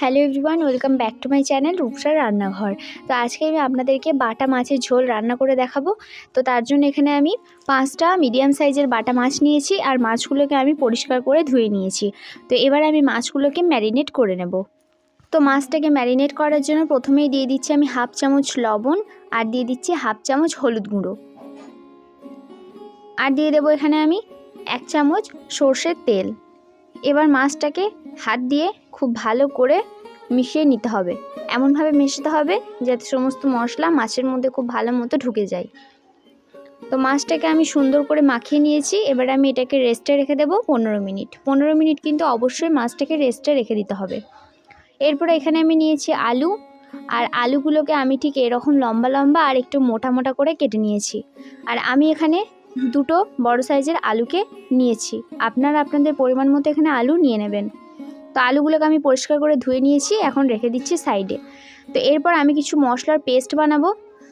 Hello everyone welcome back to my channel রূপসার রান্নাঘর তো আজকে আমি আপনাদেরকে বাটা মাছের ঝোল রান্না করে দেখাবো। তো তার জন্য এখানে আমি পাঁচটা মিডিয়াম সাইজের বাটা মাছ নিয়েছি আর মাছগুলোকে আমি পরিষ্কার করে ধুয়ে নিয়েছি। তো এবার আমি মাছগুলোকে ম্যারিনেট করে নেব। তো মাছটাকে ম্যারিনেট করার জন্য প্রথমেই দিয়ে দিচ্ছি আমি হাফ চামচ লবণ আর দিয়ে দিচ্ছি হাফ চামচ হলুদ গুঁড়ো। আর দিয়ে দেবো এখানে আমি এক চামচ সর্ষের তেল। এবার মাছটাকে হাত দিয়ে খুব ভালো করে মিশিয়ে নিতে হবে। এমনভাবে মেশাতে হবে যাতে সমস্ত মশলা মাছের মধ্যে খুব ভালো মতো ঢুকে যায়। তো মাছটাকে আমি সুন্দর করে মাখিয়ে নিয়েছি। এবার আমি এটাকে রেস্টে রেখে দেবো পনেরো মিনিট। পনেরো মিনিট কিন্তু অবশ্যই মাছটাকে রেস্টে রেখে দিতে হবে। এরপরে এখানে আমি নিয়েছি আলু। আর আলুগুলোকে আমি ঠিক এরকম লম্বা লম্বা আর একটু মোটা মোটা করে কেটে নিয়েছি। আর আমি এখানে দুটো বড় সাইজের আলুকে নিয়েছি। আপনারা আপনাদের পরিমাণ মতো এখানে আলু নিয়ে নেবেন। তো আলুগুলোকে আমি পরিষ্কার করে ধুয়ে নিয়েছি, এখন রেখে দিচ্ছি সাইডে। তো এরপর আমি কিছু মশলার পেস্ট বানাবো।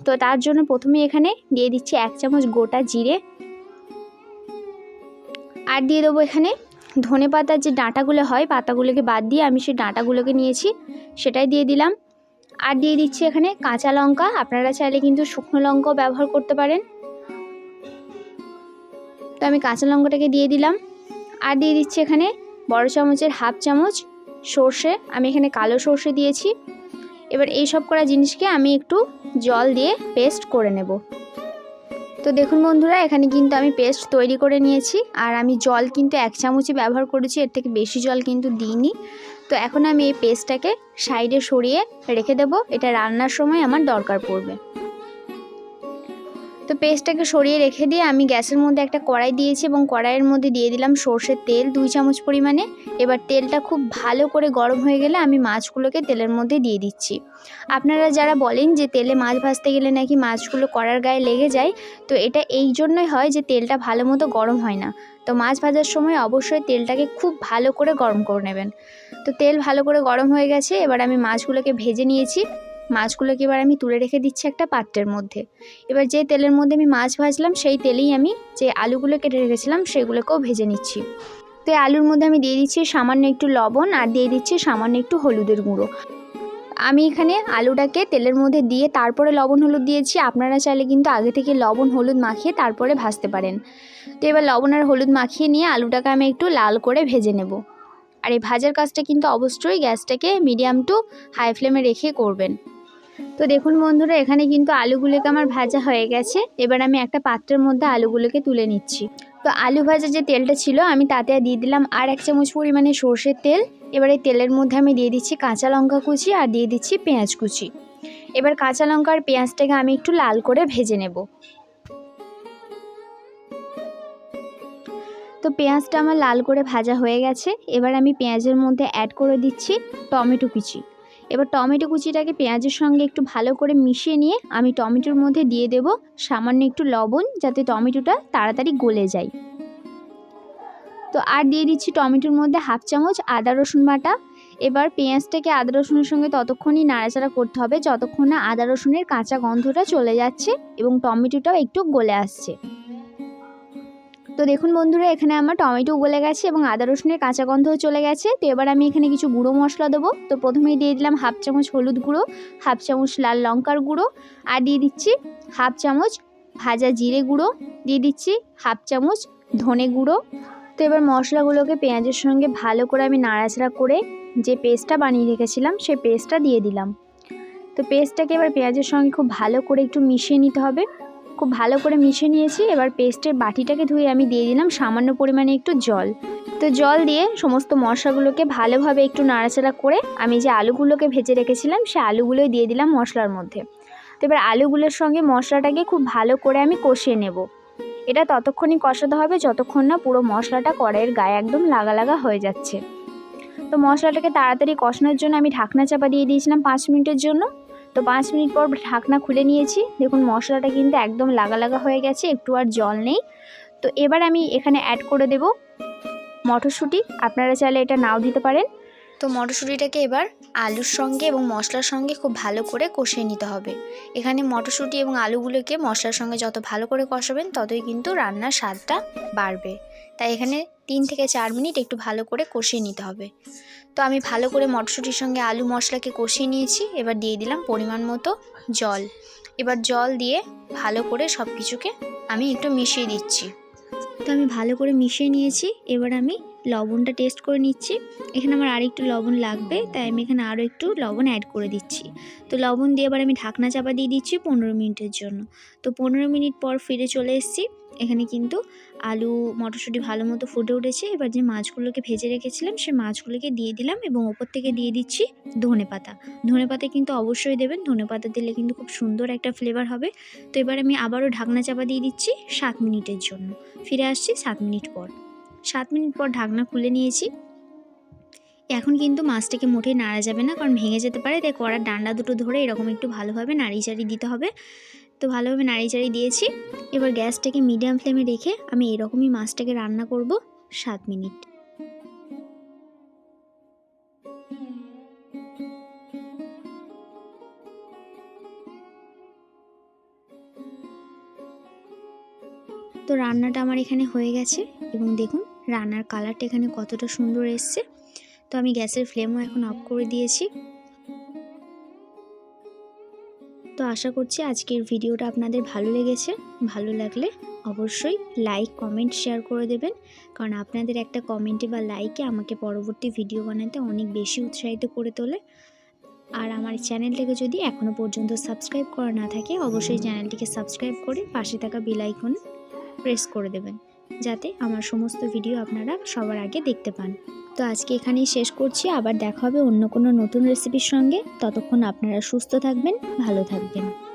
তো তার জন্য প্রথমে এখানে দিয়ে দিচ্ছি এক চামচ গোটা জিরে। আর দিয়ে দেবো এখানে ধনে পাতার যে ডাঁটাগুলো হয়, পাতাগুলোকে বাদ দিয়ে আমি সেই ডাঁটাগুলোকে নিয়েছি, সেটাই দিয়ে দিলাম। আর দিয়ে দিচ্ছি এখানে কাঁচা লঙ্কা। আপনারা চাইলে কিন্তু শুকনো লঙ্কাও ব্যবহার করতে পারেন। তো আমি কাঁচা লঙ্কাটাকে দিয়ে দিলাম। আর দিয়ে দিচ্ছি এখানে বড় চামচের হাফ চামচ সর্ষে। আমি এখানে কালো সর্ষে দিয়েছি। এবার এই সব করা জিনিসকে আমি একটু জল দিয়ে পেস্ট করে নেব। তো দেখুন বন্ধুরা, এখানে কিন্তু আমি পেস্ট তৈরি করে নিয়েছি। আর আমি জল কিন্তু এক চামচই ব্যবহার করেছি, এর থেকে বেশি জল কিন্তু দিইনি। তো এখন আমি এই পেস্টটাকে সাইডে সরিয়ে রেখে দেব। এটা রান্নার সময় আমার দরকার পড়বে। তো পেস্টটাকে সরিয়ে রেখে দিয়ে আমি গ্যাসের মধ্যে একটা কড়াই দিয়েছি এবং কড়াইয়ের মধ্যে দিয়ে দিলাম সর্ষের তেল দুই চামচ পরিমাণে। এবার তেলটা খুব ভালো করে গরম হয়ে গেলে আমি মাছগুলোকে তেলের মধ্যে দিয়ে দিচ্ছি। আপনারা যারা বলেন যে তেলে মাছ ভাজতে গেলে নাকি মাছগুলো কড়ার গায়ে লেগে যায়, তো এটা এই জন্যই হয় যে তেলটা ভালো মতো গরম হয় না। তো মাছ ভাজার সময় অবশ্যই তেলটাকে খুব ভালো করে গরম করে নেবেন। তো তেল ভালো করে গরম হয়ে গেছে, এবার আমি মাছগুলোকে ভেজে নিয়েছি। মাছগুলোকে এবার আমি তুলে রেখে দিচ্ছি একটা পাত্রের মধ্যে। এবার যে তেলের মধ্যে আমি মাছ ভাজলাম, সেই তেলেই আমি যে আলুগুলো কেটে রেখেছিলাম, সেগুলোকেও ভেজে নিচ্ছি। তো এই আলুর মধ্যে আমি দিয়ে দিচ্ছি সামান্য একটু লবণ আর দিয়ে দিচ্ছি সামান্য একটু হলুদের গুঁড়ো। আমি এখানে আলুটাকে তেলের মধ্যে দিয়ে তারপরে লবণ হলুদ দিয়েছি। আপনারা চাইলে কিন্তু আগে থেকে লবণ হলুদ মাখিয়ে তারপরে ভাজতে পারেন। তো এবার লবণ আর হলুদ মাখিয়ে নিয়ে আলুটাকে আমি একটু লাল করে ভেজে নেব। আর এই ভাজার কাজটা কিন্তু অবশ্যই গ্যাসটাকে মিডিয়াম টু হাই ফ্লেমে রেখে করবেন। তো দেখুন বন্ধুরা, এখানে কিন্তু আলুগুলোকে আমার ভাজা হয়ে গেছে। এবার আমি একটা পাত্রের মধ্যে আলুগুলোকে তুলে নিচ্ছি। তো আলু ভাজা যে তেলটা ছিল, আমি তাতে দিয়ে দিলাম আর এক চামচ পরিমাণে সর্ষের তেল। এবার এই তেলের মধ্যে আমি দিয়ে দিচ্ছি কাঁচা লঙ্কা কুচি আর দিয়ে দিচ্ছি পেঁয়াজ কুচি। এবার কাঁচা লঙ্কা আর পেঁয়াজটাকে আমি একটু লাল করে ভেজে নেব। তো পেঁয়াজটা আমার লাল করে ভাজা হয়ে গেছে। এবার আমি পেঁয়াজের মধ্যে অ্যাড করে দিচ্ছি টমেটো কুচি। এবার টমেটো কুচিটাকে পেঁয়াজের সঙ্গে একটু ভালো করে মিশিয়ে নিয়ে আমি টমেটোর মধ্যে দিয়ে দেব সামান্য একটু লবণ যাতে টমেটোটা তাড়াতাড়ি গলে যায়। তো আর দিয়ে দিচ্ছি টমেটোর মধ্যে হাফ চামচ আদা রসুন বাটা। এবার পেঁয়াজটাকে আদা রসুনের সঙ্গে ততক্ষণই নাড়াচাড়া করতে হবে, যতক্ষণ না আদা রসুনের কাঁচা গন্ধটা চলে যাচ্ছে এবং টমেটোটাও একটু গলে আসছে। তো দেখুন বন্ধুরা, এখানে আমার টমেটো গলে গেছে এবং আদা রসুনের কাঁচা গন্ধও চলে গেছে। তো এবার আমি এখানে কিছু গুঁড়ো মশলা দেবো। তো প্রথমেই দিয়ে দিলাম হাফ চামচ হলুদ গুঁড়ো, হাফ চামচ লাল লঙ্কার গুঁড়ো আর দিয়ে দিচ্ছি হাফ চামচ ভাজা জিরে গুঁড়ো, দিয়ে দিচ্ছি হাফ চামচ ধনে গুঁড়ো। তো এবার মশলাগুলোকে পেঁয়াজের সঙ্গে ভালো করে আমি নাড়াচাড়া করে যে পেস্টটা বানিয়ে রেখেছিলাম, সেই পেস্টটা দিয়ে দিলাম। তো পেস্টটাকে এবার পেঁয়াজের সঙ্গে খুব ভালো করে একটু মিশিয়ে নিতে হবে। খুব ভালো করে মিশিয়ে নিয়েছি। এবার পেস্টের বাটিটাকে ধুয়ে আমি দিয়ে দিলাম সামান্য পরিমাণে একটু জল। তো জল দিয়ে সমস্ত মশলাগুলোকে ভালোভাবে একটু নাড়াচাড়া করে আমি যে আলুগুলোকে ভেজে রেখেছিলাম, সে আলুগুলোই দিয়ে দিলাম মশলার মধ্যে। তো এবার আলুগুলোর সঙ্গে মশলাটাকে খুব ভালো করে আমি কষিয়ে নেব। এটা ততক্ষণই কষাতে হবে, যতক্ষণ না পুরো মশলাটা কড়াইয়ের গায়ে একদম লাগা লাগা হয়ে যাচ্ছে। তো মশলাটাকে তাড়াতাড়ি কষানোর জন্য আমি ঢাকনা চাপা দিয়ে দিয়েছিলাম পাঁচ মিনিটের জন্য। তো পাঁচ মিনিট পর ঢাকনা খুলে নিয়েছি। দেখুন, মশলাটা কিন্তু একদম লাগা লাগা হয়ে গেছে, একটু আর জল নেই। তো এবার আমি এখানে অ্যাড করে দেব মটরশুঁটি। আপনারা চাইলে এটা নাও দিতে পারেন। তো মটরশুঁটিটাকে এবার আলুর সঙ্গে এবং মশলার সঙ্গে খুব ভালো করে কষিয়ে নিতে হবে। এখানে মটরশুঁটি এবং আলুগুলোকে মশলার সঙ্গে যত ভালো করে কষাবেন, ততই কিন্তু রান্নার স্বাদটা বাড়বে। তাই এখানে তিন থেকে চার মিনিট একটু ভালো করে কষিয়ে নিতে হবে। তো আমি ভালো করে মটরশুঁটির সঙ্গে আলু মশলাকে কষিয়ে নিয়েছি, এবার দিয়ে দিলাম পরিমাণ মতো জল। এবার জল দিয়ে ভালো করে সব কিছুকে আমি একটু মিশিয়ে দিচ্ছি। তো আমি ভালো করে মিশিয়ে নিয়েছি, এবার আমি লবণটা টেস্ট করে নিচ্ছি। এখানে আমার আর একটু লবণ লাগবে, তাই আমি এখানে আরও একটু লবণ অ্যাড করে দিচ্ছি। তো লবণ দিয়ে এবার আমি ঢাকনা চাপা দিয়ে দিচ্ছি পনেরো মিনিটের জন্য। তো পনেরো মিনিট পর ফিরে চলে এসেছি। এখানে কিন্তু আলু, মটরশুঁটি ভালো মতো ফুটে উঠেছে। এবার যে মাছগুলোকে ভেজে রেখেছিলাম, সে মাছগুলোকে দিয়ে দিলাম এবং ওপর থেকে দিয়ে দিচ্ছি ধনে পাতা। ধনে পাতা কিন্তু অবশ্যই দেবেন, ধনে পাতা দিলে কিন্তু খুব সুন্দর একটা ফ্লেভার হবে। তো এবার আমি আবারও ঢাকনা চাপা দিয়ে দিচ্ছি সাত মিনিটের জন্য। ফিরে আসছি সাত মিনিট পর। সাত মিনিট পর ঢাকনা খুলে নিয়েছি। এখন কিন্তু মাছটাকে মোটেই নাড়া যাবে না, কারণ ভেঙে যেতে পারে, তাই কড়ার ডান্ডা দুটো ধরে এরকম একটু ভালোভাবে নাড়ি চাড়ি দিতে হবে। তো ভালোভাবে নাড়ি চাড়ি দিয়েছি। এবার গ্যাসটাকে মিডিয়াম ফ্লেমে রেখে আমি এরকমই মাছটাকে রান্না করব সাত মিনিট। তো রান্নাটা আমার এখানে হয়ে গেছে, এবং দেখুন রান্নার কালারটা এখানে কতটা সুন্দর এসছে। তো আমি গ্যাসের ফ্লেমও এখন অফ করে দিয়েছি। তো আশা করছি আজকের ভিডিওটা আপনাদের ভালো লেগেছে। ভালো লাগলে অবশ্যই লাইক, কমেন্ট, শেয়ার করে দেবেন। কারণ আপনাদের একটা কমেন্টে বা লাইকে আমাকে পরবর্তী ভিডিও বানাতে অনেক বেশি উৎসাহিত করে তোলে। আর আমার চ্যানেলটাকে যদি এখনও পর্যন্ত সাবস্ক্রাইব করা না থাকে, অবশ্যই চ্যানেলটিকে সাবস্ক্রাইব করে পাশে থাকা বেল প্রেস করে দেবেন। যাতে আমার সমস্ত ভিডিও আপনারা সবার আগে দেখতে পান। তো আজকে এখানেই শেষ করছি। আবার দেখা হবে অন্য কোনো নতুন রেসিপির সঙ্গে। ততক্ষণ আপনারা সুস্থ থাকবেন, ভালো থাকবেন।